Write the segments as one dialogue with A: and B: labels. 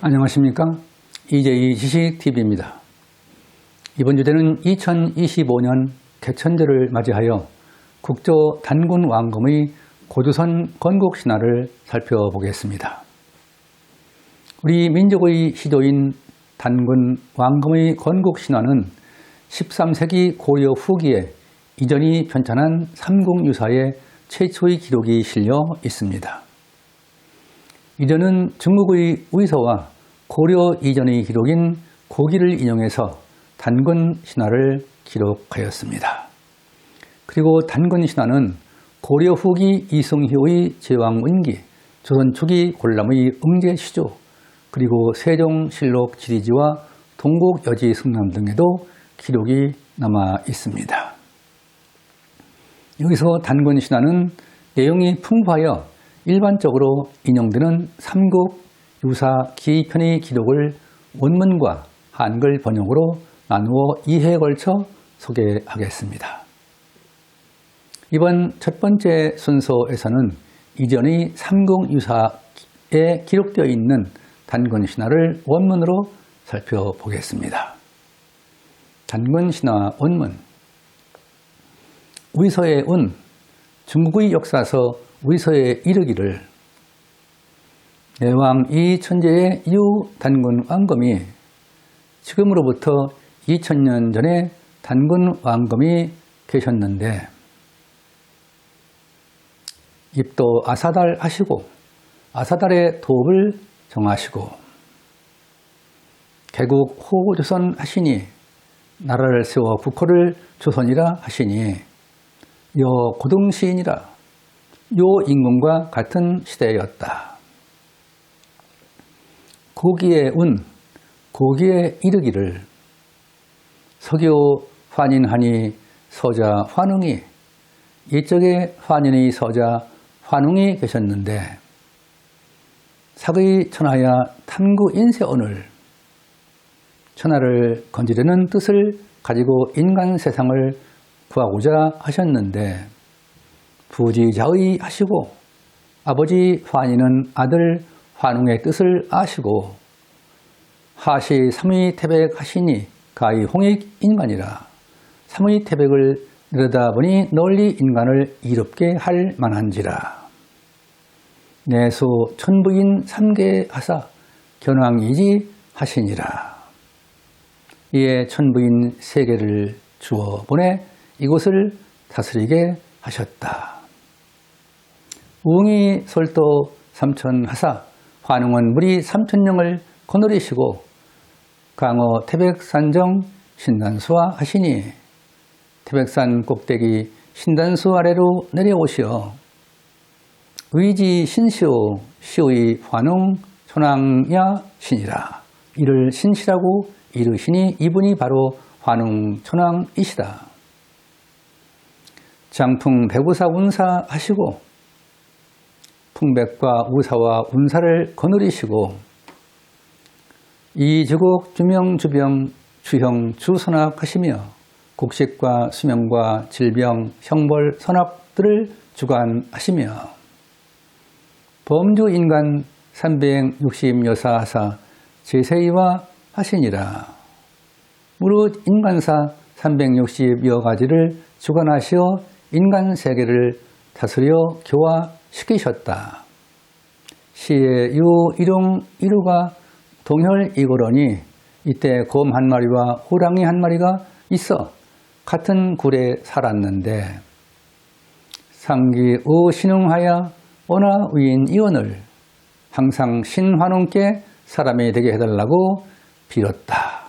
A: 안녕하십니까? 이재희 지식TV입니다. 이번 주제는 2025년 개천절을 맞이하여 국조 단군 왕검의 고조선 건국 신화를 살펴보겠습니다. 우리 민족의 시조인 단군 왕검의 건국 신화는 13세기 고려 후기에 이전이 편찬한 삼국유사의 최초의 기록이 실려 있습니다. 이전은 중국의 의서와 고려 이전의 기록인 고기를 인용해서 단군 신화를 기록하였습니다. 그리고 단군 신화는 고려 후기 이승효의 제왕운기, 조선 초기 골람의 응제시조, 그리고 세종실록 지리지와 동국여지 승남 등에도 기록이 남아 있습니다. 여기서 단군 신화는 내용이 풍부하여 일반적으로 인용되는 삼국 유사 기편의 기록을 원문과 한글 번역으로 나누어 이해에 걸쳐 소개하겠습니다. 이번 첫 번째 순서에서는 이전의 삼국 유사에 기록되어 있는 단군 신화를 원문으로 살펴보겠습니다. 단군 신화 원문. 위서의 운 중국의 역사서 위서에 이르기를. 내왕 이 천재의 유 단군 왕검이 지금으로부터 2000년 전에 단군 왕검이 계셨는데 입도 아사달 하시고 아사달의 도읍을 정하시고 개국 호조선 하시니 나라를 세워 국호를 조선이라 하시니 여 고등시인이라 요 임금과 같은 시대였다. 고기의 운, 고기에 이르기를 서교 환인하니 서자 환웅이 이쪽에 환인의 서자 환웅이 계셨는데 사의 천하야 탐구 인세언을 천하를 건지려는 뜻을 가지고 인간 세상을 구하고자 하셨는데 부지자의 하시고 아버지 환희는 아들 환웅의 뜻을 아시고 하시 삼위 태백 하시니 가히 홍익 인간이라. 삼위 태백을 내려다보니 널리 인간을 이롭게 할 만한지라. 내수 천부인 삼계 하사 견왕이지 하시니라 이에 천부인 세계를 주어 보내 이곳을 다스리게 하셨다. 우웅이 솔도 삼천하사 환웅은 무리 삼천령을 거느리시고 강어 태백산정 신단수와 하시니 태백산 꼭대기 신단수 아래로 내려오시어 의지 신시오 시오의 환웅 천왕야 신이라 이를 신시라고 이르시니 이분이 바로 환웅 천왕이시다. 장풍 백우사 운사 하시고 풍백과 우사와 운사를 거느리시고 이주국 주명 주병 주형 주선악 하시며 곡식과 수명과 질병 형벌 선악들을 주관하시며 범주 인간 360여사 하사 제세이와 하시니라 무릇 인간사 360여 가지를 주관하시어 인간 세계를 다스려 교화시키셨다. 시의 유 일용 이루가 동혈 이고러니 이때 곰 한 마리와 호랑이 한 마리가 있어 같은 굴에 살았는데 상기 우 신흥하여 원하 위인 이원을 항상 신환웅께 사람이 되게 해달라고 빌었다.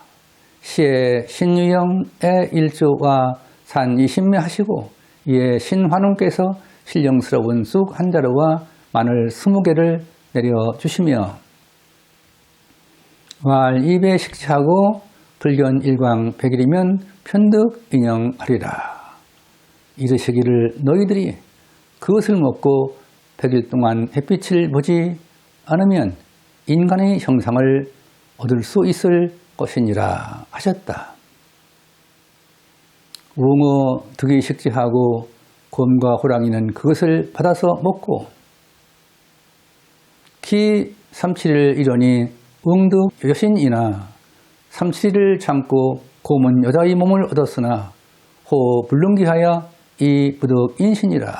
A: 시의 신유영의 일주와 산 이신매 하시고 이에 신환웅께서 신령스러운 쑥 한 자루와 마늘 스무 개를 내려 주시며 왈 입에 식치하고 불견 일광 백일이면 편득 인영하리라. 이르시기를 너희들이 그것을 먹고 백일 동안 햇빛을 보지 않으면 인간의 형상을 얻을 수 있을 것이니라 하셨다. 웅어 득이 식지하고 곰과 호랑이는 그것을 받아서 먹고 키 삼칠을 이러니 웅득 여신이나 삼칠을 참고 곰은 여자의 몸을 얻었으나 호 불능기하여 이 부득 인신이라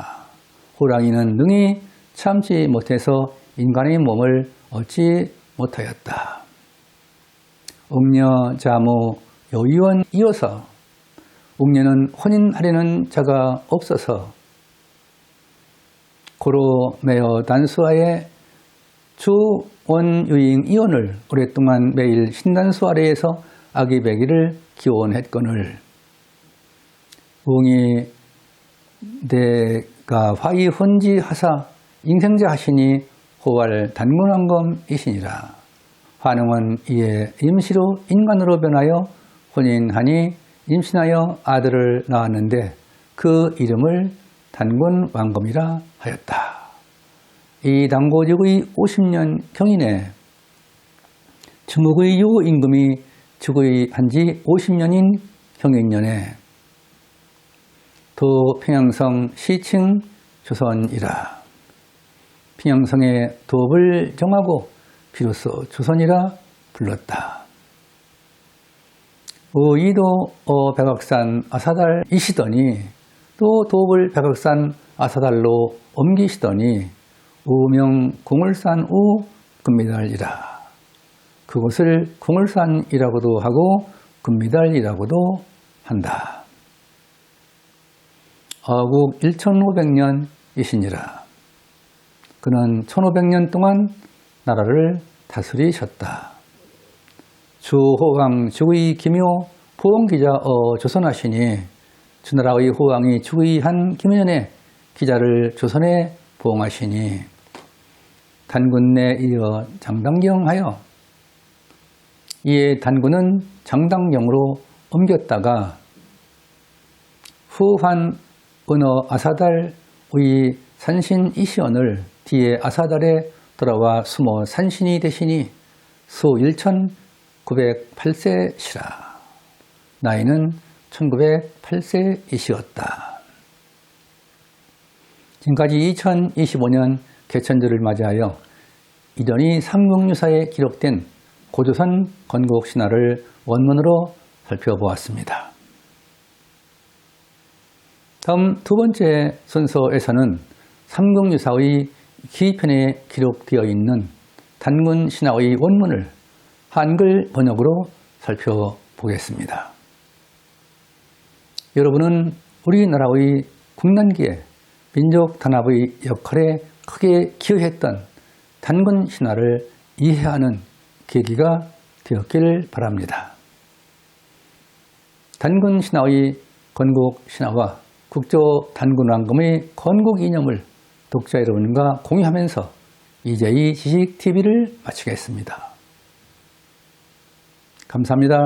A: 호랑이는 능히 참지 못해서 인간의 몸을 얻지 못하였다. 웅녀 자모 여의원 이어서 웅녀는 혼인하려는 자가 없어서 고로 매어 단수하에 주원유잉 이혼을 오랫동안 매일 신단수 아래에서 아기 배기를 기원했거늘. 웅이 내가 화이 혼지 하사 인생자 하시니 호활 단문왕검이시니라 환웅은 이에 임시로 인간으로 변하여 혼인하니 임신하여 아들을 낳았는데 그 이름을 단군 왕검이라 하였다. 이 당고직의 50년 경인에 주목의 요 임금이 즉위 한 지 50년인 경인년에 도 평양성 시칭 조선이라 평양성의 도읍을 정하고 비로소 조선이라 불렀다. 오이도 어 백악산 아사달이시더니 또 도읍을 백악산 아사달로 옮기시더니 우명 공을산 우 금미달이라. 그곳을 공을산이라고도 하고 금미달이라고도 한다. 어국 1500년이시니라. 그는 1500년 동안 나라를 다스리셨다. 주호왕 주의 기묘 보험기자 어 조선하시니 주나라의 호왕이 주의한 김현의 기자를 조선에 보응하시니 단군 내 이어 장당경하여 이에 단군은 장당경으로 옮겼다가 후한 은어 아사달의 산신 이시언을 뒤에 아사달에 돌아와 숨어 산신이 되시니 수 1908세시라. 나이는 1908세이시었다. 지금까지 2025년 개천절을 맞이하여 이전이 삼국유사에 기록된 고조선 건국 신화를 원문으로 살펴보았습니다. 다음 두 번째 순서에서는 삼국유사의 기편에 기록되어 있는 단군 신화의 원문을 한글 번역으로 살펴보겠습니다. 여러분은 우리나라의 국난기에 민족 단합의 역할에 크게 기여했던 단군 신화를 이해하는 계기가 되었기를 바랍니다. 단군 신화의 건국 신화와 국조 단군 왕금의 건국 이념을 독자 여러분과 공유하면서 이제이 지식TV를 마치겠습니다. 감사합니다.